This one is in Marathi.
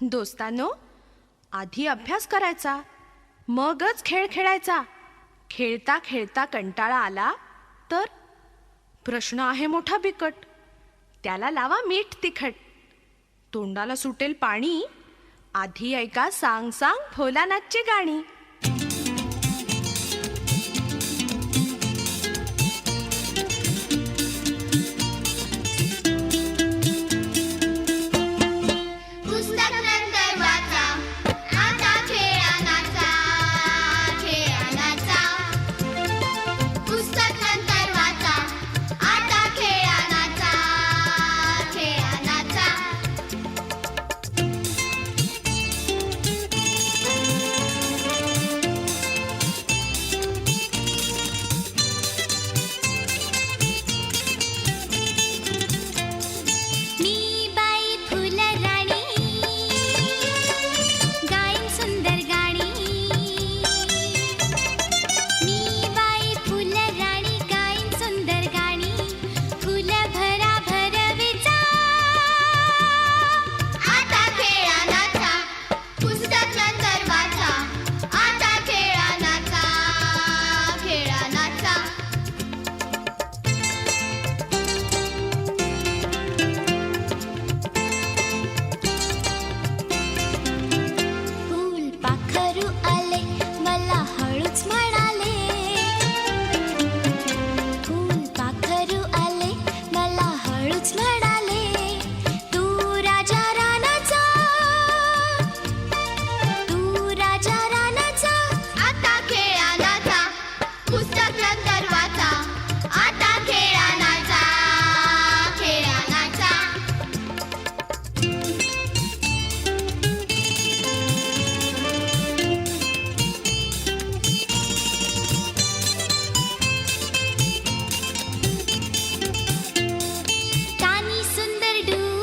दोस्तांनो आधी अभ्यास करायचा मगच खेळ खेळायचा. खेळता खेळता कंटाळा आला तर प्रश्न आहे मोठा बिकट. त्याला लावा मीठ तिखट. तोंडाला सुटेल पाणी. आधी ऐका सांग सांग भोलानाथची गाणी.